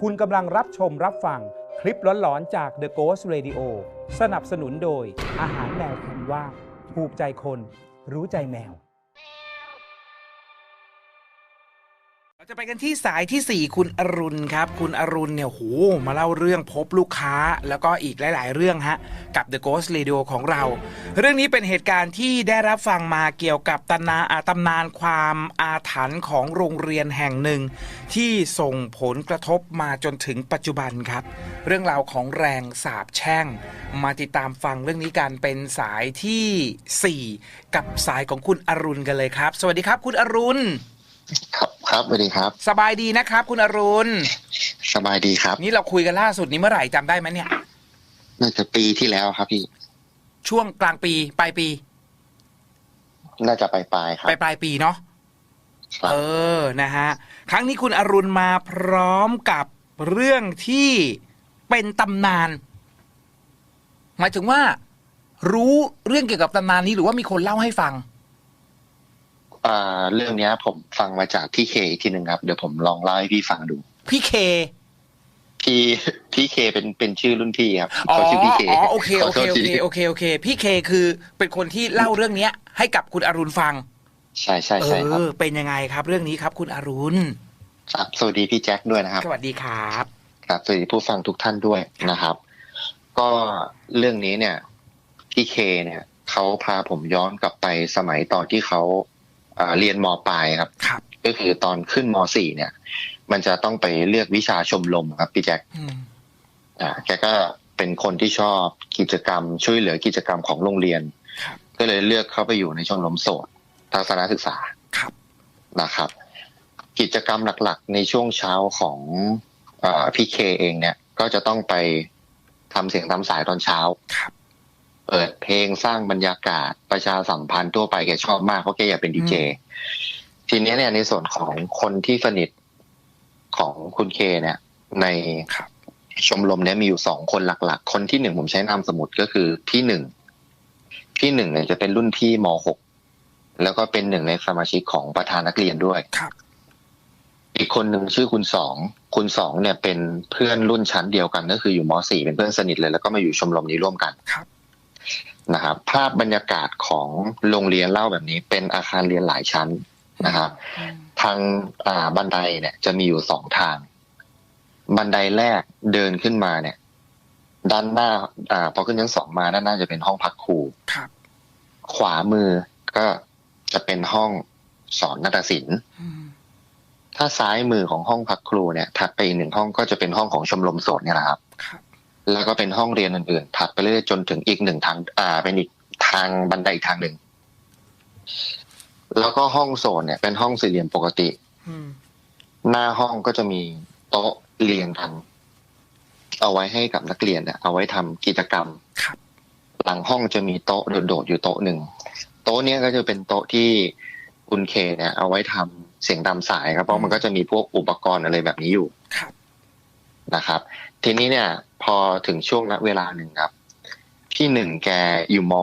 คุณกำลังรับชมรับฟังคลิปหลอนๆจาก The Ghost Radio สนับสนุนโดยอาหารแมวคุณว่าถูกใจคนรู้ใจแมว เราจะไปกันที่สายทีสี่ 4 คุณอรุณครับ คุณอรุณเนี่ยโหมาเล่าเรื่องพบลูกค้าแล้วก็อีกหลาย ๆ เรื่องฮะ กับ The Ghost Radio ของเรา เรื่องนี้เป็นเหตุการณ์ที่ได้รับฟังมาเกี่ยวกับตำนานอาตำนานความอาถรรพ์ของโรงเรียนแห่งหนึ่ง ที่ส่งผลกระทบมาจนถึงปัจจุบันครับ เรื่องราวของแรงสาบแช่ง มาติดตามฟังเรื่องนี้กันเป็นสายทีสี่4 กับสายของคุณอรุณกันเลยครับ สวัสดีครับ คุณอรุณ ครับครับสวัสดีครับ สบายดีนะครับ คุณอรุณ สบายดีครับ นี่เราคุยกันล่าสุดนี้เมื่อไหร่จำได้ไหมเนี่ย น่าจะปีที่แล้วครับพี่ ช่วงกลางปีปลายปีน่าจะปลายปลายๆครัปบลายปลายปีเนาะครับ เออนะฮะครั้งนี้คุณอรุณมาพร้อมกับเรื่องที่เป็นตำนาน หมายถึงว่า รู้เรื่องเกี่ยวกับตำนานนี้หรือว่ามีคนเล่าให้ฟังอ่า เรื่องเนี้ย ผมฟังมาจากพี่เคอีกทีหนึ่งครับ เดี๋ยวผมลองเล่าให้พี่ฟังดู พี่เค พี่พี่เคเป็นเป็นชื่อรุ่นพี่ครับอ๋อเขาชื่อพี่เคอ๋อโอเคขโอโทเคษโอทีเคโอเคโอเคพี่เคคือเป็นคนที่เล่าเรื่องเนี้ย ให้กับคุณอรุณฟัง ใช่ใช่เอใช่ครับอเป็นยังไงครับ เรื่องนี้ครับ คุณอรุณครับสวัสดีพี่แจ็คด้วยนะครับ สวัสดีครับ ครับสวัสดีผู้ฟังทุกท่านด้วยนะครับ ก็เรื่องนี้เนี่ยพี่เคเนี่ยเขาพาผมย้อนกลับไปสมัยตอนที่เขาอ่า เรียนมปลายครับครับ ก็คือตอนขึ้นมสี่เนี่ย มันจะต้องไปเลือกวิชาชมรมครับพี่แจ็คอืมอ่าแกก็เป็นคนที่ชอบกิจกรรม ช่วยเหลือกิจกรรมของโรงเรียนครับก็เลยเลือกเข้าไปอยู่ในชมรมโสดทัศนศึกษาครับนะครับ กิจกรรมหลักๆ ในช่วงเช้าของอาพี่เคเองเนี่ย ก็จะต้องไปทำเสียงตามสายตอนเช้าครับ เปิดเพลงสร้างบรรยากาศประชาสัมพันธ์ทั่วไปแกชอบมากเพราะแกอยากเป็นดีเจทีนี้เนี่ยในส่วนของคนที่สนิทของคุณเคเนี่ย ในครับชมรมเนี่ยมีอยู่สองคนหลัก ๆ คนที่หนึ่งผมใช้นามสมุดก็คือพี่หนึ่งพี่หนึ่งเนี่ยจะเป็นรุ่นพี่มหกแล้วก็เป็นหนึ่งในสมาชิกของประธานนักเรียนด้วยครับ อีกคนหนึ่งชื่อคุณสองคุณสองเนี่ยเป็นเพื่อนรุ่นชั้นเดียวกันก็คืออยู่มสี่เป็นเพื่อนสนิทเลย แล้วก็มาอยู่ชมรมนี้ร่วมกันครับ นะครับภาพบรรยากาศของโรงเรียนเล่าแบบนี้ เป็นอาคารเรียนหลายชั้นนะครับอืมทางอ่าบันไดเนี่ยจะมีอยู่สองทาง บันไดแรกเดินขึ้นมาเนี่ย ด้านหน้าอ่าพอขึ้นชั้นสองมาด้านหน้าจะเป็นห้องพักครูครับ ขวามือก็จะเป็นห้องสอนนาฏศิลป์อืมถ้าซ้ายมือของห้องพักครูเนี่ยถัดไปอีกหนึ่งห้องก็จะเป็นห้องของชมรมโสดเนี่ยแหละครับครับ แล้วก็เป็นห้องเรียนอื่นๆ ถัดไปเรื่อยๆจนถึงอีกหนึ่งทาง อ่า เป็นอีกทางบันไดอีกทางหนึ่ง แล้วก็ห้องโซนเนี่ย เป็นห้องสี่เหลี่ยมปกติอืมหน้าห้องก็จะมีโต๊ะเรียงกัน เอาไว้ให้กับนักเรียนเนี่ยเอาไว้ทำกิจกรรมครับหลังห้องจะมีโต๊ะโดดๆอยู่โต๊ะหนึ่ง โต๊ะเนี้ยก็จะเป็นโต๊ะที่คุณเคเนี่ย เอาไว้ทำเสียงตามสายครับ เพราะมันก็จะมีพวกอุปกรณ์อะไรแบบนี้อยู่ครับนะครับ ทีนี้เนี่ย พอถึงช่วงเวลาหนึ่งครับ พี่หนึ่งแกอยู่ม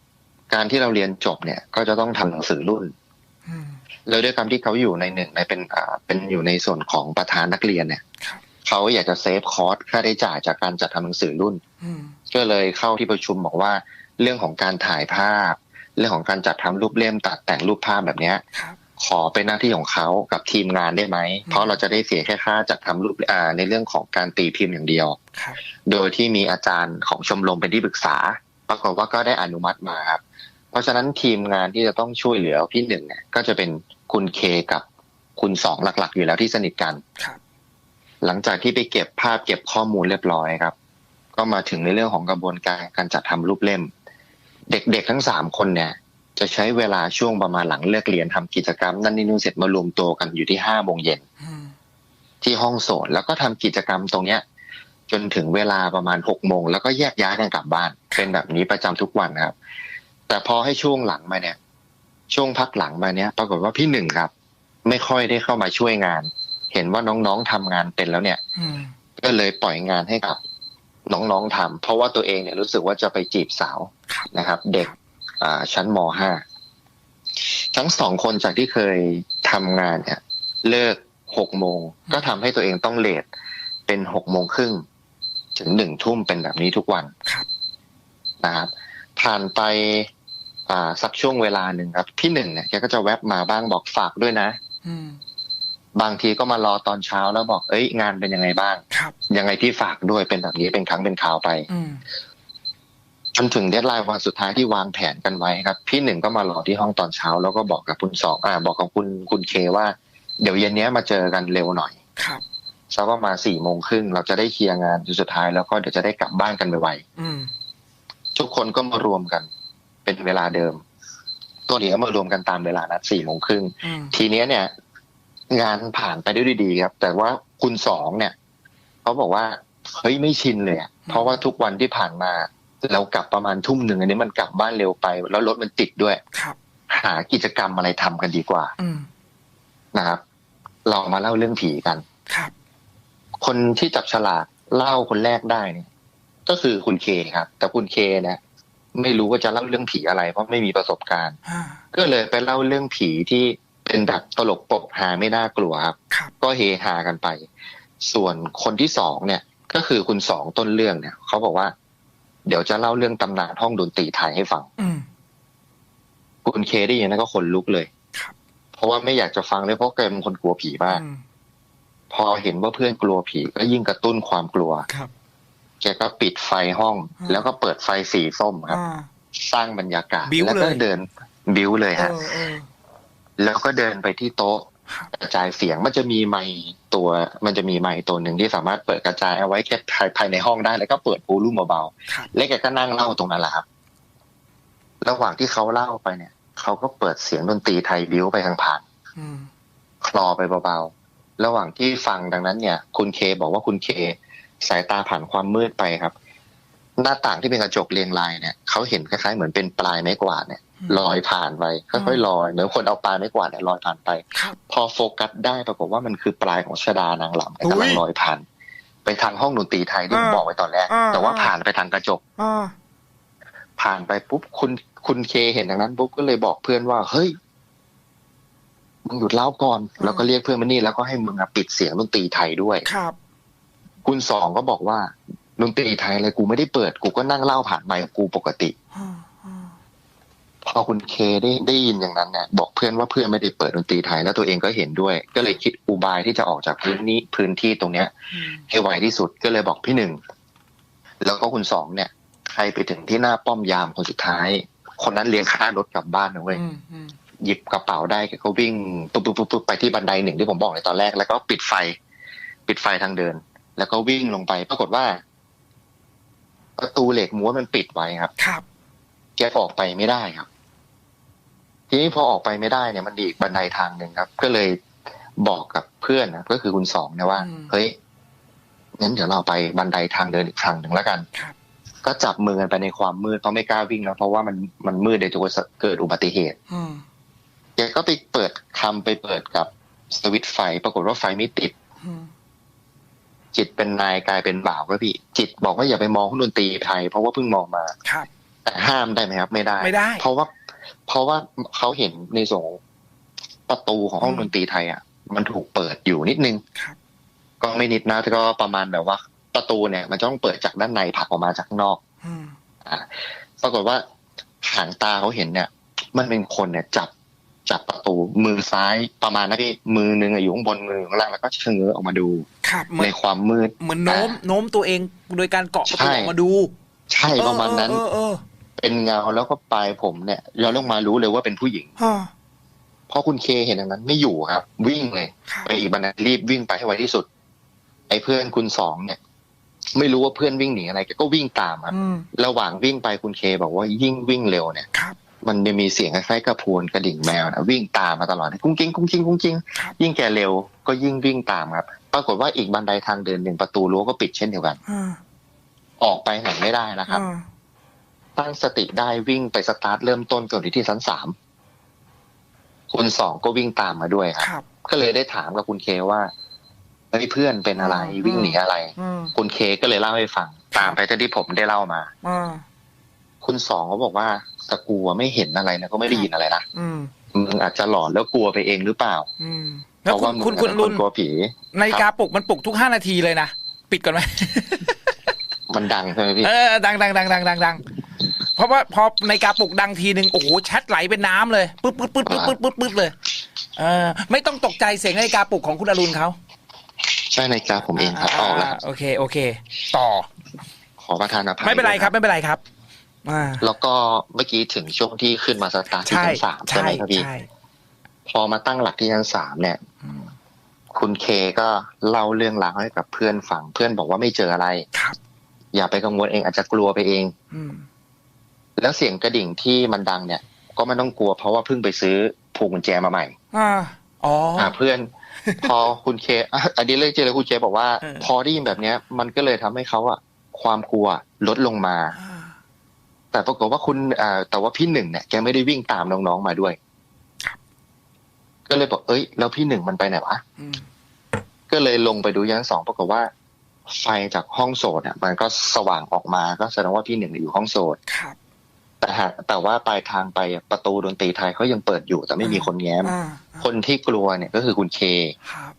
.6 การที่เราเรียนจบเนี่ย ก็จะต้องทำหนังสือรุ่นอืมแล้วด้วยความที่เขาอยู่ในหนึ่งในเป็นอ่าเป็นอยู่ในส่วนของประธานนักเรียนเนี่ยครับเขาอยากจะเซฟคอร์สค่าใช้จ่ายจากการจัดทำหนังสือรุ่นอืมก็เลยเข้าที่ประชุมบอกว่า เรื่องของการถ่ายภาพ เรื่องของการจัดทำรูปเล่มตัดแต่งรูปภาพแบบเนี้ยครับ ขอเป็นหน้าที่ของเขากับทีมงานได้ไหม เพราะเราจะได้เสียแค่ค่าจัดทำรูปอ่าในเรื่องของการตีพิมพ์อย่างเดียวครับโดยที่มีอาจารย์ของชมรมเป็นที่ปรึกษา ปรากฏว่าก็ได้อนุมัติมาครับ เพราะฉะนั้นทีมงานที่จะต้องช่วยเหลือพี่หนึ่งเนี่ยก็จะเป็นคุณเคกับคุณสองหลักๆ อยู่แล้วที่สนิทกันครับหลังจากที่ไปเก็บภาพเก็บข้อมูลเรียบร้อยครับ ก็มาถึงในเรื่องของกระบวนการการจัดทำรูปเล่ม เด็กๆทั้งสามคนเนี่ย จะใช้เวลาช่วงประมาณหลังเลิกเรียนทำกิจกรรม นั่นนี่นู่นเสร็จมารวมตัวกันอยู่ที่ห้าโมงเย็นอืมที่ห้องโสดแล้วก็ทำกิจกรรมตรงเนี้ย จนถึงเวลาประมาณหกโมงแล้วก็แยกย้ายกันกลับบ้าน เป็นแบบนี้ประจำทุกวันนะครับ แต่พอให้ช่วงหลังมาเนี่ย ช่วงพักหลังมาเนี่ย ปรากฏว่าพี่หนึ่งครับ ไม่ค่อยได้เข้ามาช่วยงาน เห็นว่าน้องๆทำงานเป็นแล้วเนี่ยอืมก็เลยปล่อยงานให้กับน้องๆทำเพราะว่าตัวเองเนี่ยรู้สึกว่าจะไปจีบสาวครับนะครับ เด็กอ่า ชั้นมห้าทั้งสองคนจากที่เคยทำงานเนี่ย เลิกหกโมงก็ทำให้ตัวเองต้องเลทเป็นหกโมงครึ่งถึงหนึ่งทุ่มเป็นแบบนี้ทุกวันครับนะครับผ่านไปอ่าสักช่วงเวลาหนึ่งครับ พี่หนึ่งเนี่ยแกก็จะแวบมาบ้างบอกฝากด้วยนะอืมบางทีก็มารอตอนเช้าแล้วบอกเอ้ยงานเป็นยังไงบ้างครับยังไงพี่ฝากด้วยเป็นแบบนี้เป็นครั้งเป็นคราวไปอืม จนถึงเดทไลน์วันสุดท้ายที่วางแผนกันไว้ครับ พี่หนึ่งก็มารอที่ห้องตอนเช้า แล้วก็บอกกับคุณสองอ่า บอกกับคุณคุณเคว่า เดี๋ยวเย็นเนี้ยมาเจอกันเร็วหน่อย ครับสักประมาณสี่โมงครึ่งเราจะได้เคลียร์งานจนสุดท้ายแล้วก็เดี๋ยวจะได้กลับบ้านกันไวอืมๆทุกคนก็มารวมกัน เป็นเวลาเดิม ตัวนี้ก็มารวมกันตามเวลานัดสี่โมงครึ่งอืมทีเนี้ยเนี่ย งานผ่านไปด้วยดีครับ แต่ว่าคุณสองเนี่ยเขาบอกว่าเฮ้ยไม่ชินเลยอะเพราะว่าทุกวันที่ผ่านมา เรากลับประมาณทุ่มหนึ่งอันนี้มันกลับบ้านเร็วไป แล้วรถมันติดด้วยครับ หากิจกรรมอะไรทำกันดีกว่าอืมนะครับ เรามาเล่าเรื่องผีกันครับ คนที่จับฉลากเล่าคนแรกได้เนี่ยก็คือคุณเคครับ แต่คุณเคเนี่ยไม่รู้ว่าจะเล่าเรื่องผีอะไร เพราะไม่มีประสบการณ์อ่าก็เลยไปเล่าเรื่องผีที่เป็นแบบตลกปกหาไม่น่ากลัวครับครับ ก็เฮฮากันไป ส่วนคนที่สองเนี่ย ก็คือคุณสองต้นเรื่องเนี่ยเขาบอกว่า เดี๋ยวจะเล่าเรื่องตำนานห้องดนตรีไทยให้ฟังอืมคุณเคได้ยินแล้วก็ขนลุกเลยครับเพราะว่าไม่อยากจะฟังเลยเพราะแกเป็นคนกลัวผีมากอืมพอเห็นว่าเพื่อนกลัวผีก็ยิ่งกระตุ้นความกลัวครับแกก็ปิดไฟห้องอืมแล้วก็เปิดไฟสีส้มครับอ่าสร้างบรรยากาศบิ้วแล้วก็เลยเดินบิ้วเลยเอฮะอเออแล้วก็เดินไปที่โต๊ะครับกระจายเสียงมันจะมีไมค์ ตัวมันจะมีไมค์ตัวหนึ่งที่สามารถเปิดกระจายเอาไว้แค่ภายภายในห้องได้แล้วก็เปิดปูรุ่มเบาครับๆแล้วแกก็นั่งเล่าตรงนั้นแหละครับ ระหว่างที่เขาเล่าไปเนี่ยเขาก็เปิดเสียงดนตรีไทยบิ้วไปทางผ่านอืมคลอไปเบาๆระหว่างที่ฟังดังนั้นเนี่ย คุณเคบอกว่าคุณเค สายตาผ่านความมืดไปครับ หน้าต่างที่เป็นกระจกเรียงรายเนี่ยเขาเห็นคล้ายๆเหมือนเป็นปลายไม้กวาดเนี่ย ลอยผ่านไปค่อยๆลอยเหมือนคนเอาปลายไม้กวาดเนี่ยลอยผ่านไปครับพอโฟกัสได้ปรากฏว่ามันคือปลายของชดานางลำอุ๊ยกำลังลอยผ่าน ไปทางห้องดนตรีไทยที่ผมอ่าบอกไว้ตอนแรกอ่าแต่ว่าผ่านไปทางกระจกอ่าผ่านไปปุ๊บคุณคุณเคเห็นดังนั้นปุ๊บก็เลยบอกเพื่อนว่า เฮ้ยมึงหยุดเล่าก่อน แล้วก็เรียกเพื่อนมานี่แล้วก็ให้มึงอะปิดเสียงดนตรีไทยด้วยครับ คุณสองก็บอกว่าดนตรีไทยอะไรกูไม่ได้เปิด กูก็นั่งเล่าผ่านไมค์ของกูปกติอ่าอ่า พอคุณเคได้ได้ยินอย่างนั้นเนี่ยบอกเพื่อนว่าเพื่อนไม่ได้เปิดดนตรีไทยแล้วตัวเองก็เห็นด้วย ก็เลยคิดอุบายที่จะออกจากพื้นนี้พื้นที่ตรงเนี้ยอืมให้ไวที่สุดก็เลยบอกพี่หนึ่งแล้วก็คุณสองเนี่ย ใครไปถึงที่หน้าป้อมยามคนสุดท้าย คนนั้นเลี้ยงค่ารถกลับบ้านนะเว้ยอืมอืมหยิบกระเป๋าได้แกก็วิ่งปุ๊บปุ๊บปุ๊บปุ๊บไปที่บันไดหนึ่งที่ผมบอกในตอนแรก แล้วก็ปิดไฟ ปิดไฟทางเดิน แล้วก็วิ่งลงไป ปรากฏว่า ประตูเหล็กม้วนมันปิดไว้ครับ ครับ แกออกไปไม่ได้ครับ ทีนี้พอออกไปไม่ได้เนี่ยมันมีอีกบันไดทางหนึ่งครับ ก็เลยบอกกับเพื่อนนะก็คือคุณสองเนี่ยว่าอืมเฮ้ยงั้นเดี๋ยวเราไปบันไดทางเดินอีกทางหนึ่งแล้วกันครับก็จับมือกันไปในความมืดเพราะไม่กล้าวิ่งแล้วเพราะว่ามันมันมืดเดี๋ยวจะเกิดอุบัติเหตุอืมแกก็ไปเปิดคำไปเปิดกับสวิตช์ไฟ ปรากฏว่าไฟไม่ติดอืมจิตเป็นนายกลายเป็นบ่าวก็พี่ จิตบอกว่าอย่าไปมองห้องดนตรีไทย เพราะว่าเพิ่งมองมาครับแต่ห้ามได้ไหมครับ ไม่ได้ ไม่ได้ เพราะว่า เพราะว่าเขาเห็นในส่วนของประตูของห้องอืมดนตรีไทยอะ มันถูกเปิดอยู่นิดนึงครับก็ไม่นิดนะแต่ก็ประมาณแบบว่า ประตูเนี่ย มันจะต้องเปิดจากด้านในผลักออกมาจากข้างนอกอืมอ่าปรากฏว่าหางตาเขาเห็นเนี่ย มันเป็นคนเนี่ยจับจับประตูมือซ้ายประมาณนะพี่มือหนึ่งอะอยู่ข้างบนมือข้างล่างแล้วก็เชงเง้อออกมาดูครับเหมือในนความมืดเหมือนโน้มอ่าโน้มตัวเองโดยการเกาะประตูใช่ออกมาดู ใช่ประมาณนั้น เออเออเป็นเงาแล้วก็ปลายผมเนี่ยย้อนลงมารู้เลยว่าเป็นผู้หญิงเออเพราะคุณเคเห็นอย่างนั้นไม่อยู่ครับ วิ่งเลยครับไปอีกบันไดรีบวิ่งไปให้ไวที่สุด ไอ้เพื่อนคุณสองเนี่ย ไม่รู้ว่าเพื่อนวิ่งหนีอะไรแกก็วิ่งตามครับอืมระหว่างวิ่งไปคุณเคบอกว่ายิ่งวิ่งเร็วเนี่ยครับมันจะมีเสียงคล้ายๆกระพวนกระดิ่งแมวนะวิ่งตามมาตลอดกุ้งกิ้งกุ้งกิ้งกุ้งกิ้งครับยิ่งแกเร็วก็ยิ่งวิ่งตามครับ ปรากฏว่าอีกบันไดทางเดินหนึ่งประตูรั้วก็ปิดเช่นเดียวกันอ่าออกไปไหนไม่ได้นะครับอ่า ตั้งสติได้วิ่งไปสตาร์ทเริ่มต้นก่อนที่ชั้นสามคุณสองก็วิ่งตามมาด้วยครับครับ ก็เลยได้ถามกับคุณเคว่าเฮ้ยเพื่อนเป็นอะไรอืมวิ่งหนีอะไรอืมคุณเคก็เลยเล่าให้ฟัง ตามไปจากที่ผมได้เล่ามาอ่าคุณสองเขาบอกว่าตะกูอะไม่เห็นอะไรนะก็ไม่ได้ยินอะไรนะอืมมึงอาจจะหลอนแล้วกลัวไปเองหรือเปล่า อืมเพแล้วราะคุว่าณมึคุณงคุณเป็นรุคนนกลัวผีนาฬิกาปลุกมันปลุกทุกห้านาทีเลยนะ ปิดก่อนไหมมันดังใช่ไหมพี่เออดังดังดังดังดังดัง เพราะว่าพอในกาปลุกดังทีหนึ่งโอ้โหแชทไหลเป็นน้ำเลยปึ๊บปึ๊บปึ๊บปึ๊บปึ๊บปึ๊บปึ๊บเลยเออไม่ต้องตกใจเสียงนาฬิกาปลุกของคุณอรุณเขาใช่ในาฬิกาผมเองครับออกแล้วาโอเคโอเค ต่อ ขอประทานอภัยไม่เป็นไรครับ ไม่เป็นไรครับอ่าแล้วก็เมื่อกี้ถึงช่วงที่ขึ้นมาสตาร์ทที่ใช่ชั้นสามใช่ไหมครับพี่ใช่พอมาตั้งหลักที่ชั้นสามเนี่ยอืมคุณเคก็เล่าเรื่องราวให้กับเพื่อนฟังเพื่อนบอกว่าไม่เจออะไรครับ อย่าไปกังวลเองอาจจะกลัวไปเองอืม แล้วเสียงกระดิ่งที่มันดังเนี่ย ก็ไม่ต้องกลัวเพราะว่าเพิ่งไปซื้อผูกกุญแจมาใหม่ อ่าอ๋ออ่าเพื่อน พอคุณเคอะอันนี้เรื่องจริงเลยคุณเคบอกว่าเออพอได้ยินแบบเนี้ย มันก็เลยทำให้เขาอะความกลัวลดลงมาอ่าแต่ปรากฏว่าคุณอ่าแต่ว่าพี่หนึ่งเนี่ยแกไม่ได้วิ่งตามน้องๆมาด้วยก็เลยบอกเอ้ย แล้วพี่หนึ่งมันไปไหนวะอืมก็เลยลงไปดูชั้นสองปรากฏว่า ไฟจากห้องโสดอะ มันก็สว่างออกมาก็แสดงว่าพี่หนึ่งอยู่ห้องโสดครับ แต่หากแต่ว่าปลายทางไปอะประตูดนตรีไทยเขายังเปิดอยู่ แต่ไม่มีคนแง้มอ่าคนที่กลัวเนี่ยก็คือคุณเคครับ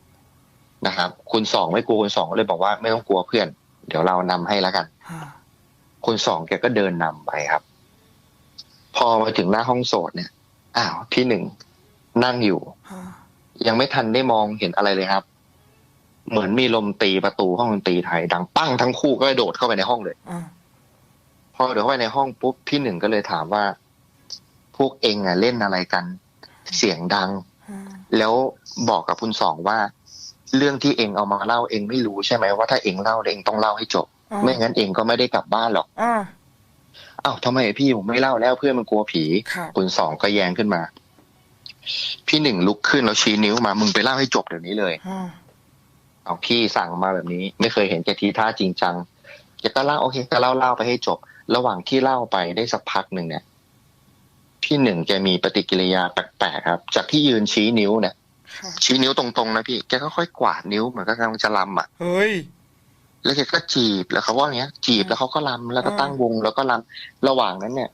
นะครับ คุณสองไม่กลัวคุณสองก็เลยบอกว่าไม่ต้องกลัวเพื่อน เดี๋ยวเรานำให้แล้วกันอ่าคุณสองแกก็เดินนำไปครับ พอมาถึงหน้าห้องโสดเนี่ยอ้าวพี่หนึ่งนั่งอยู่อ่ายังไม่ทันได้มองเห็นอะไรเลยครับ เหมือนมีลมตีประตูห้องดนตรีไทย ดังปั้งทั้งคู่ก็กระโดดเข้าไปในห้องเลยอ่า พอเดี๋ยวเข้าไปในห้องปุ๊บพี่หนึ่งก็เลยถามว่า พวกเองอะเล่นอะไรกัน เสียงดังอ่าแล้วบอกกับคุณสองว่า เรื่องที่เองเอามาเล่าเองไม่รู้ใช่ไหมว่าถ้าเองเล่าเองต้องเล่าให้จบ ไม่งั้นเองก็ไม่ได้กลับบ้านหรอกอ่าอ้าวทำไมพี่ผมไม่เล่าแล้วเพื่อนมันกลัวผีครับคุณสองก็แย้งขึ้นมา พี่หนึ่งลุกขึ้นแล้วชี้นิ้วมามึงไปเล่าให้จบเดี๋ยวนี้เลยอ่าเอาพี่สั่งมาแบบนี้ ไม่เคยเห็นแกทีท่าจริงจังแกก็เล่าโอเคก็เล่าเล่าไปให้จบ ระหว่างที่เล่าไปได้สักพักหนึ่งเนี่ย พี่หนึ่งแกมีปฏิกิริยาแปลกๆครับ จากที่ยืนชี้นิ้วเนี่ยครับชี้นิ้วตรงๆนะพี่แกก็ค่อยกวาดนิ้วเหมือนกับกำลังจะลำอะเฮ้ยแล้วแกก็จีบแล้วเขาว่าอย่างเงี้ย จีบแล้วเขาก็ลำแล้วก็ตั้งวงแล้วก็ลำระหว่างนั้นเนี่ย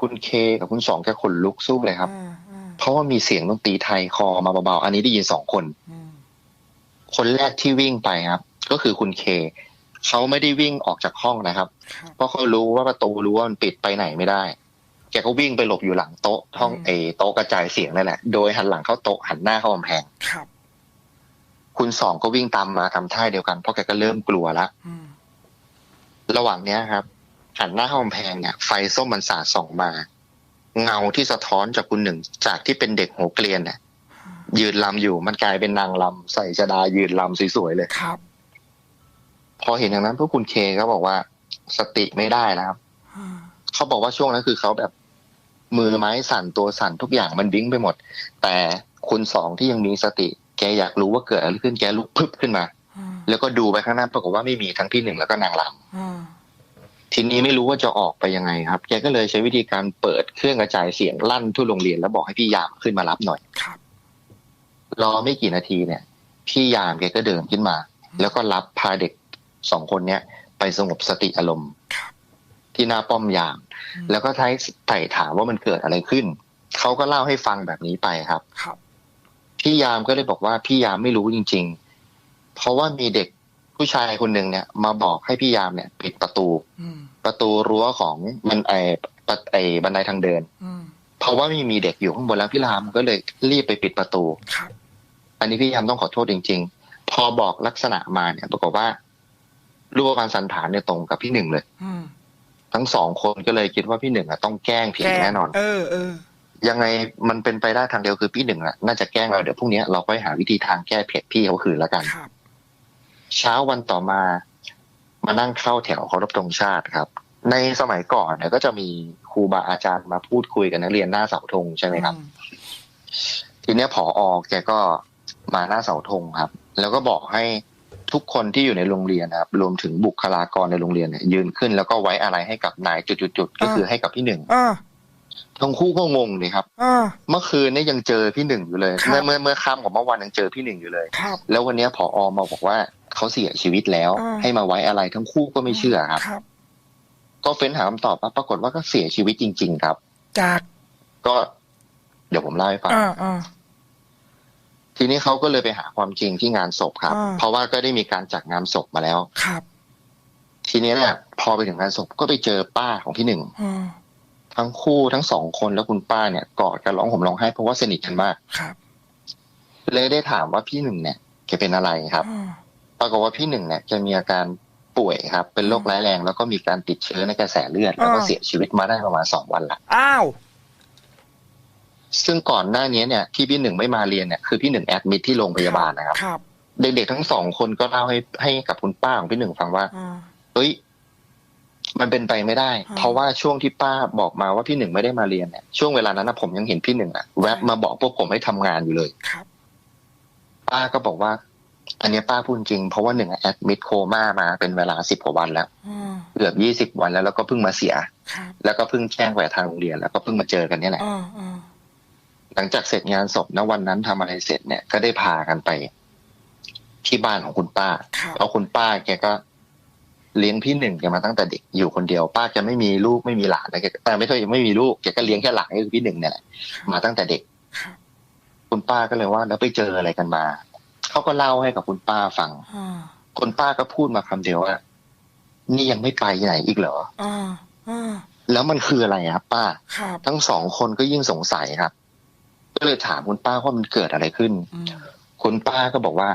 คุณเคกับคุณสองแกขนลุกสู้เลยครับอ่าอ่าเพราะว่ามีเสียงดนตรีไทยคอมาเบาๆอันนี้ได้ยินสองคนอืมคนแรกที่วิ่งไปครับ ก็คือคุณเค เขาไม่ได้วิ่งออกจากห้องนะครับครับ เพราะเขารู้ว่าประตูรู้ว่ามันปิดไปไหนไม่ได้ แกก็วิ่งไปหลบอยู่หลังโต๊ะห้องเอโต๊ะกระจายเสียงนั่นแหละ โดยหันหลังเข้าโต๊ะหันหน้าเข้ากำแพงครับ คุณสองก็วิ่งตามมาทำท่าเดียวกันเพราะแกก็เริ่มกลัวละอืมระหว่างเนี้ยครับ หันหน้าเข้ากำแพงเนี่ยไฟส้มมันสาดส่องมา เงาที่สะท้อนจากคุณหนึ่งจากที่เป็นเด็กหัวเกลียนเนี่ยยืนลำอยู่มันกลายเป็นนางลำใส่ชดายืนลำสวยๆเลยครับ พอเห็นอย่างนั้นพวกคุณเคก็บอกว่าสติไม่ได้แล้วครับอ่าเขาบอกว่าช่วงนั้นคือเขาแบบมือไม้สั่นตัวสั่นทุกอย่างมันวิ่งไปหมด แต่คุณสองที่ยังมีสติ แกอยากรู้ว่าเกิดอะไรขึ้นแกลุกพึบขึ้นมาอ่าแล้วก็ดูไปข้างหน้าปรากฏว่าไม่มีทั้งพี่หนึ่งแล้วก็นางลอ่าำทีนี้ไม่รู้ว่าจะออกไปยังไงครับ แกก็เลยใช้วิธีการเปิดเครื่องกระจายเสียงลั่นทั่วโรงเรียนแล้วบอกให้พี่ยามขึ้นมารับหน่อยครับรอไม่กี่นาทีเนี่ย พี่ยามแกก็เดินขึ้นมา แล้วก็รับพาเด็ก สองคนเนี้ยไปสงบสติอารมณ์ครับที่หน้าป้อมยามอืมแล้วก็ท้ายไต่ถามว่ามันเกิดอะไรขึ้น เขาก็เล่าให้ฟังแบบนี้ไปครับ ครับ พี่ยามก็เลยบอกว่าพี่ยามไม่รู้จริง ๆ เพราะว่ามีเด็กผู้ชายคนหนึ่งเนี่ย มาบอกให้พี่ยามเนี่ยปิดประตูอืมประตูรั้วของมันไอปะไอบันไดทางเดินอืมเพราะว่ามีมีเด็กอยู่ข้างบนแล้วพี่รามก็เลยรีบไปปิดประตูครับอันนี้พี่ยามต้องขอโทษจริง ๆ พอบอกลักษณะมาเนี่ยปรากฏว่า รูปพรรณสันฐานเนี่ยตรงกับพี่หนึ่งเลยอืมทั้งสองคนก็เลยคิดว่าพี่หนึ่งอะต้องแกล้งผีแน่นอน เออเออยังไงมันเป็นไปได้ทางเดียวคือพี่หนึ่งอะน่าจะแกล้งเราเดี๋ยวพรุ่งนี้เราก็หาวิธีทางแก้เผ็ดพี่เขาคืนแล้วกันครับเช้าวันต่อมา มานั่งเข้าแถวเคารพธงชาติครับ ในสมัยก่อนเนี่ยก็จะมีครูบาอาจารย์มาพูดคุยกับนักเรียนหน้าเสาธงใช่ไหมครับอืทีเนี้ยผออแกก็มาหน้าเสาธงครับ แล้วก็บอกให้ ทุกคนที่อยู่ในโรงเรียนนะครับรวมถึงบุคลากรในโรงเรียนเนี่ยยืนขึ้นแล้วก็ไว้อะไรให้กับนายจุดๆๆก็คือให้กับพี่หนึ่งอ่าทั้งคู่ก็งงเลยครับอ่าเมื่อคืนเนี่ยยังเจอพี่หนึ่งอยู่เลยครับเมื่อเมื่อเมื่อค่ำของเมื่อวานยังเจอพี่หนึ่งอยู่เลยครับแล้ววันเนี้ยผออมาบอกว่าเขาเสียชีวิตแล้วอ่าให้มาไว้อะไรทั้งคู่ก็ไม่เชื่อครับครับก็เฟ้นหาคำตอบมาปรากฏว่าก็เสียชีวิตจริง ๆ ครับ จาก ก็ เดี๋ยวผมเล่าให้ฟังอ่าอ่า ทีนี้เขาก็เลยไปหาความจริงที่งานศพครับอ่าเพราะว่าก็ได้มีการจัดงานศพมาแล้วครับ ทีนี้เนี่ยพอไปถึงงานศพก็ไปเจอป้าของพี่หนึ่งอ่าทั้งคู่ทั้งสองคนแล้วคุณป้าเนี่ยกอดกันร้องห่มร้องไห้เพราะว่าสนิทกันมากครับ เลยได้ถามว่าพี่หนึ่งเนี่ยแกเป็นอะไรครับอ่าปรากฏว่าพี่หนึ่งเนี่ยแกมีอาการป่วยครับ เป็นโรคร้ายแรง แล้วก็มีการติดเชื้อในกระแสเลือดแล้วก็เสียชีวิตมาได้ประมาณสองวันละอ้าว ซึ่งก่อนหน้านี้เนี่ยที่พี่หนึ่งไม่มาเรียนเนี่ยคือพี่หนึ่งแอดมิทที่โรงพยาบาลนะครับ ครับ เด็กๆทั้งสองคนก็เล่าให้ให้กับคุณป้าของพี่หนึ่งฟังว่าอ่า เฮ้ยมันเป็นไปไม่ได้ อ่าเพราะว่าช่วงที่ป้าบอกมาว่าพี่หนึ่งไม่ได้มาเรียนเนี่ยช่วงเวลานั้นนะผมยังเห็นพี่หนึ่งอะแวบมาบอกพวกผมให้ทำงานอยู่เลย ครับ ป้าก็บอกว่า อันเนี้ยป้าพูดจริงเพราะว่าหนึ่งอะแอดมิดโคม่ามาเป็นเวลาสิบกว่าวันแล้วอ่าเกือบยี่สิบวันแล้วแล้วก็เพิ่งมาเสีย ครับแล้วก็เพิ่งแจ้งไปทางโรงเรียนแล้วก็เพิ่งมาเจอกันเนี่ยแหละ อ่าอ่า หลังจากเสร็จงานศพณวันนั้นทำอะไรเสร็จเนี่ยก็ได้พากันไป ที่บ้านของคุณป้าครับเพราะคุณป้าแกก็เลี้ยงพี่หนึ่งแกมาตั้งแต่เด็กอยู่คนเดียว ป้าแกไม่มีลูกไม่มีหลานนะแกแต่ไม่ใช่ไม่มีลูกแกก็เลี้ยงแค่หลานก็คือพี่หนึ่งเนี่ยแหละมาตั้งแต่เด็กครับคุณป้าก็เลยว่าแล้วไปเจออะไรกันมาเขาก็เล่าให้กับคุณป้าฟังอ่าคุณป้าก็พูดมาคำเดียวว่านี่ยังไม่ไปไหนอีกเหรออ่าอ่าแล้วมันคืออะไรครับป้าครับทั้งสองคนก็ยิ่งสงสัยครับ ก็เลยถามคุณป้าว่ามันเกิดอะไรขึ้นอืมคุณป้าก็บอกว่า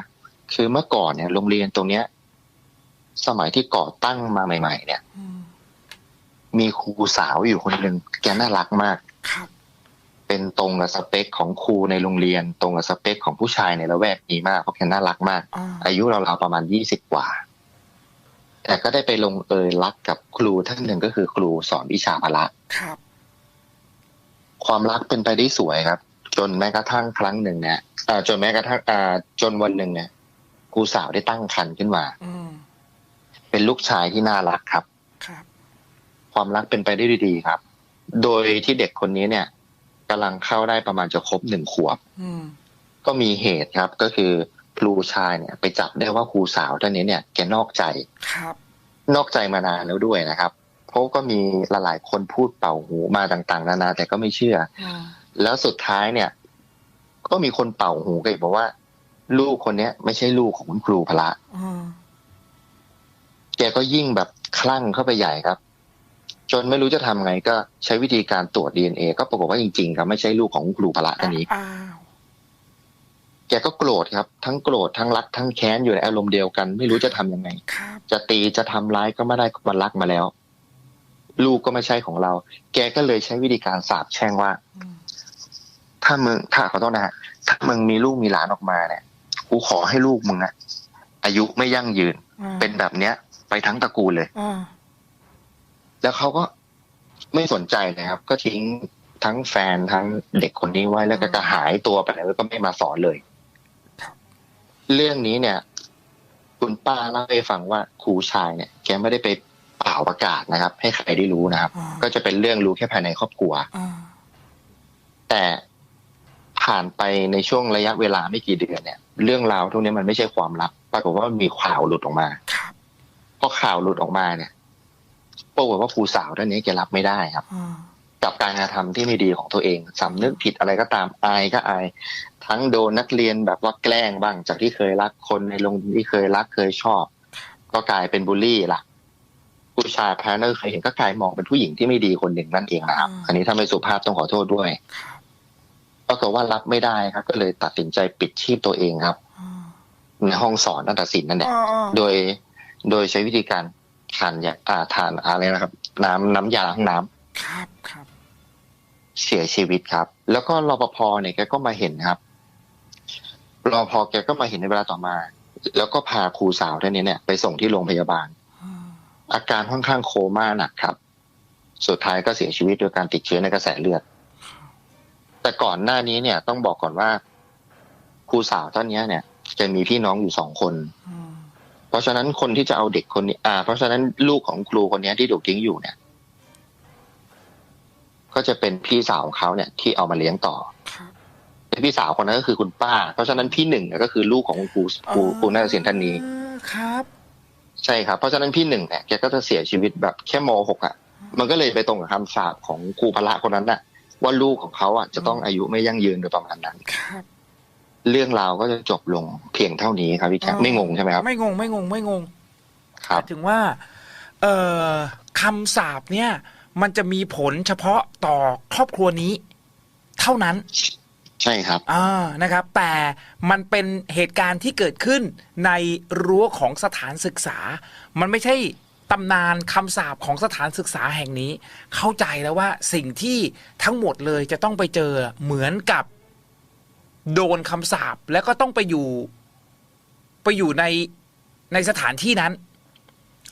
คือเมื่อก่อนเนี่ย โรงเรียนตรงเนี้ย สมัยที่ก่อตั้งมาใหม่ ๆ เนี่ยอืมมีครูสาวอยู่คนหนึ่งแกน่ารักมากครับเป็นตรงกับสเปคของครูในโรงเรียน ตรงกับสเปคของผู้ชายในละแวกนี้มากเพราะแกน่ารักมากอ่าอายุเราๆประมาณยี่สิบกว่า แต่ก็ได้ไปลงเอยรักกับครูท่านหนึ่งก็คือครูสอนวิชาพละครับความรักเป็นไปได้สวยครับ จนแม้กระทั่งครั้งหนึ่งเนี่ยอ่าจนแม้กระทั่งอ่าจนวันหนึ่งเนี่ยครูสาวได้ตั้งครรภ์ขึ้นมาอืมเป็นลูกชายที่น่ารักครับครับ ความรักเป็นไปได้ด้วยดีครับ โดยที่เด็กคนนี้เนี่ยกำลังเข้าได้ประมาณจะครบหนึ่งขวบอืมก็มีเหตุครับ ก็คือครูชายเนี่ย ไปจับได้ว่าครูสาวท่านนี้เนี่ยแกนอกใจครับ นอกใจมานานแล้วด้วยนะครับเพราะก็มีหลายๆคนพูดเป่าหูมาต่าง ๆ นานาแต่ก็ไม่เชื่ออ่า แล้วสุดท้ายเนี่ย ก็มีคนเป่าหูกันอีกบอกว่า ลูกคนเนี้ย ไม่ใช่ลูกของคุณครูพละอ่าแกก็ยิ่งแบบคลั่งเข้าไปใหญ่ครับ จนไม่รู้จะทำไงก็ใช้วิธีการตรวจ DNA ก็ปรากฏว่าจริงๆครับไม่ใช่ลูกของคุณครูพละท่านนี้อ้าวแกก็โกรธครับ ทั้งโกรธทั้งรักทั้งแค้นอยู่ในอารมณ์เดียวกัน ไม่รู้จะทำยังไงครับจะตีจะทำร้ายก็ไม่ได้มันรักมาแล้ว ลูกก็ไม่ใช่ของเรา แกก็เลยใช้วิธีการสาบแช่งว่าอืม ถ้ามึงถ้าขอโทษนะฮะถ้ามึงมีลูกมีหลานออกมาเนี่ยกูขอให้ลูกมึงนะอายุไม่ยั่งยืนอ่าเป็นแบบเนี้ย ไปทั้งตระกูลเลยอ่าแล้วเขาก็ไม่สนใจเลยครับ ก็ทิ้งทั้งแฟนทั้งเด็กคนนี้ไว้แล้วก็กระหายตัวไปแล้วก็ไม่มาสอนเลย เรื่องนี้เนี่ย คุณป้าเล่าให้ฟังว่าครูชายเนี่ย แกไม่ได้ไปเป่าประกาศนะครับ ให้ใครได้รู้นะครับอ่าก็จะเป็นเรื่องรู้แค่ภายในครอบครัวอ่าแต่ ผ่านไปในช่วงระยะเวลาไม่กี่เดือนเนี่ย เรื่องราวพวกนี้มันไม่ใช่ความลับปรากฏว่ามันมีข่าวหลุดออกมาครับพอข่าวหลุดออกมาเนี่ยปรากฏว่าครูสาวท่านนี้แกรับไม่ได้ครับอ่ากับการกระทำที่ไม่ดีของตัวเองสำนึกผิดอะไรก็ตามอายก็อาย ทั้งโดนนักเรียนแบบว่าแกล้งบ้าง จากที่เคยรักคนในโรงเรียนที่เคยรักเคยชอบ ก็กลายเป็นบูลลี่ล่ะผู้ชายแพนเนอร์เคยเห็นก็กลายมองเป็นผู้หญิงที่ไม่ดีคนหนึ่งนั่นเองนะครับ อันนี้ถ้าไม่สุภาพต้องขอโทษด้วยครับปรากฏว่ารับไม่ได้ครับ ก็เลยตัดสินใจปิดชีพตัวเองครับอ่าในห้องสอนนักศิลป์นั่นแหละอ่าอ่าโดยโดยใช้วิธีการทานยาอ่าทานอะไรนะครับ น้ำน้ำยาล้างน้ำครับครับเสียชีวิตครับ แล้วก็รปภเนี่ยแกก็มาเห็นครับรปภแกก็มาเห็นในเวลาต่อมา แล้วก็พาครูสาวท่านนี้เนี่ย ไปส่งที่โรงพยาบาลอ่าอาการค่อนข้างโคม่าหนักครับ สุดท้ายก็เสียชีวิตโดยการติดเชื้อในกระแสเลือด แต่ก่อนหน้านี้เนี่ยต้องบอกก่อนว่าครูสาวท่านนี้เนี่ย จะมีพี่น้องอยู่สองคนอ่าเพราะฉะนั้นคนที่จะเอาเด็กคนนี้ อ่า เพราะฉะนั้นลูกของครูคนนี้ที่ถูกทิ้งอยู่เนี่ย ก็จะเป็นพี่สาวของเขาเนี่ย ที่เอามาเลี้ยงต่อครับและพี่สาวคนนั้นก็คือคุณป้า เพราะฉะนั้นพี่หนึ่งเนี่ยก็คือลูกของคุณครูครูครูนาฏศิลป์ท่านนี้อ่าครับ ใช่ครับ เพราะฉะนั้นพี่หนึ่งเนี่ยแกก็จะเสียชีวิตแบบแค่มหกอะ มันก็เลยไปตรงกับคำสาปของครูพละคนนั้นน่ะ ว่าลูกของเขาอะจะต้องอายุไม่ยั่งยืนโดยประมาณนั้นครับเรื่องราวก็จะจบลงเพียงเท่านี้ครับพี่แจ๊คอ๋อไม่งงใช่ไหมครับไม่งงไม่งงไม่งง ครับ ถึงว่า เอ่อคำสาปเนี่ย มันจะมีผลเฉพาะต่อครอบครัวนี้ เท่านั้น ใช่ครับอ่านะครับ แต่มันเป็นเหตุการณ์ที่เกิดขึ้นในรั้วของสถานศึกษา มันไม่ใช่ ตำนานคำสาปของสถานศึกษาแห่งนี้ เข้าใจแล้วว่าสิ่งที่ทั้งหมดเลยจะต้องไปเจอเหมือนกับโดนคำสาปแล้วก็ต้องไปอยู่ ไปอยู่ในในสถานที่นั้น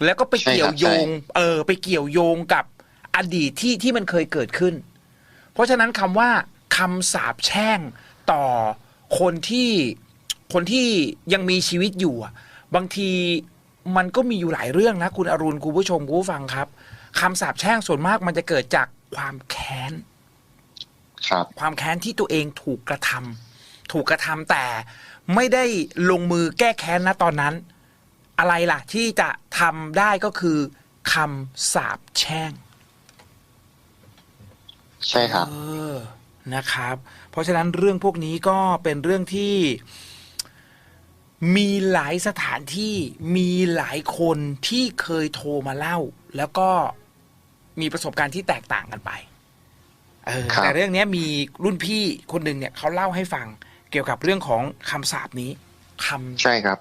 แล้วก็ไปใช่ครับเกี่ยวโยงใช่เออ ไปเกี่ยวโยงกับอดีตที่ที่มันเคยเกิดขึ้น เพราะฉะนั้นคำว่าคำสาปแช่งต่อคนที่คนที่ยังมีชีวิตอยู่อะบางที มันก็มีอยู่หลายเรื่องนะคุณอรุณคุณผู้ชมคุณผู้ฟังครับคำสาปแช่งส่วนมากมันจะเกิดจากความแค้นครับ ความแค้นที่ตัวเองถูกกระทำถูกกระทำแต่ไม่ได้ลงมือแก้แค้นนะตอนนั้น อะไรล่ะ ที่จะทำได้ก็คือคำสาปแช่ง ใช่ครับ เออนะครับ เพราะฉะนั้นเรื่องพวกนี้ก็เป็นเรื่องที่ มีหลายสถานที่มีหลายคนที่เคยโทรมาเล่า แล้วก็มีประสบการณ์ที่แตกต่างกันไปเออครับแต่เรื่องเนี้ยมีรุ่นพี่คนหนึ่งเนี่ยเขาเล่าให้ฟังเกี่ยวกับเรื่องของคำสาปนี้คำใช่ครับ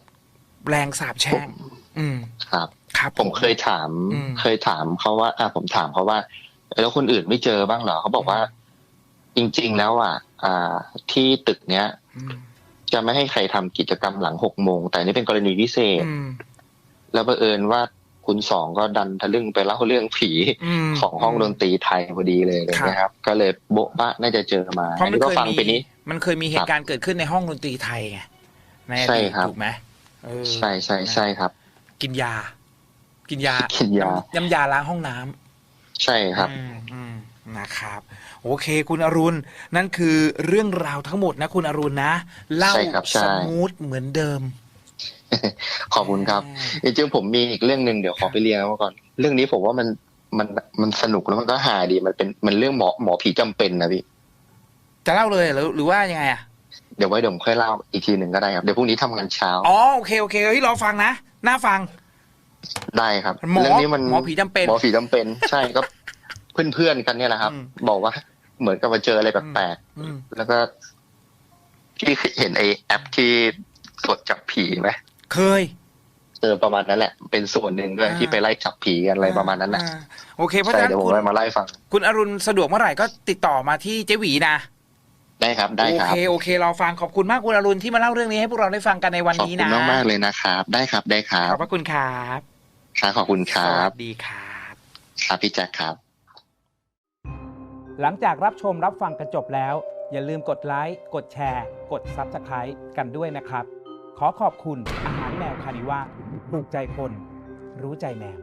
แรงสาปแช่งอืมครับ ครับผมเคยถามอืมเคยถามเขาว่า อ่าผมถามเขาว่า แล้วคนอื่นไม่เจอบ้างเหรอเขาบอกว่า จริง ๆ แล้วอะ อ่า ที่ตึกเนี้ยอืม จะไม่ให้ใครทำกิจกรรมหลังหกโมง แต่นี่เป็นกรณีพิเศษอืมแล้วบังเอิญว่าคุณสองก็ดันทะลึ่งไปเล่าเรื่องผีมของห้องดนตรีไทยพอดีเลยอะไรเลยนะครับ ก็เลยโบ๊ะบะน่าจะเจอมาเพราะอันมันนี้ก็เคยฟังมีไปนี้มันเคยมีเหตุการณ์เกิดขึ้นในห้องดนตรีไทยไงในอใช่ดีตครับถูกไหมเออใช่ใช่ใช่ครับ กินยา กินยากินยาน้ำยาล้างห้องน้ำใช่ครับ อืมอืม นะครับ โอเค คุณอรุณ นั่นคือเรื่องราวทั้งหมดนะ คุณอรุณนะ เล่าใช่ครับใช่ สมูทเหมือนเดิม ขอบคุณครับจริงๆผมมีอีกเรื่องหนึ่งเดี๋ยวขอไปเรียนมาก่อน เรื่องนี้ผมว่ามันมันมันสนุกแล้วมันก็หาดีมันเป็นมันเรื่องหมอหมอผีจำเป็นนะพี่จะเล่าเลยหรือหรือว่ายังไงอะเดี๋ยวไว้เดี๋ยวผมค่อยเล่าอีกทีหนึ่งก็ได้ครับเดี๋ยวพรุ่งนี้ทำงานเช้าอ๋อโอเคโอเคเฮ้ยรอฟังนะน่าฟังได้ครับหมอเรื่องนี้มันหมอผีจำเป็น หมอผีจำเป็น ใช่ก็ เพื่อนๆกันเนี่ยแหละครับอืมบอกว่าเหมือนกับมาเจออะไรแปลกอืมๆแล้วก็พี่เห็นไอแอปที่ตรวจจับผีไหมเคยเออประมาณนั้นแหละ เป็นส่วนหนึ่งด้วยอ่าที่ไปไล่จับผีกันอะไรประมาณนั้นแหละอ่าโอเคเพราะใช่ฉะนั้นเดี๋ยวผมคุณไว้มาไล่าให้ฟัง คุณอรุณสะดวกเมื่อไหร่ก็ติดต่อมาที่เจ๊หวีนะ ได้ครับได้โอครับเคโอเคเราฟังขอบคุณมากคุณอรุณที่มาเล่าเรื่องนี้ให้พวกเราได้ฟังกันในวันขอบนี้คุณนะมากๆเลยนะครับ ได้ครับได้ครัขบอบพระคุณครับครับขอบคุณคสรัวับสดีครับครับพี่แจ็คครับ หลังจากรับชมรับฟังกันจบแล้ว อย่าลืมกดไลค์ กดแชร์ กด Subscribe กันด้วยนะครับ ขอขอบคุณอาหารแมวคานิว่าถูกใจคน รู้ใจแมว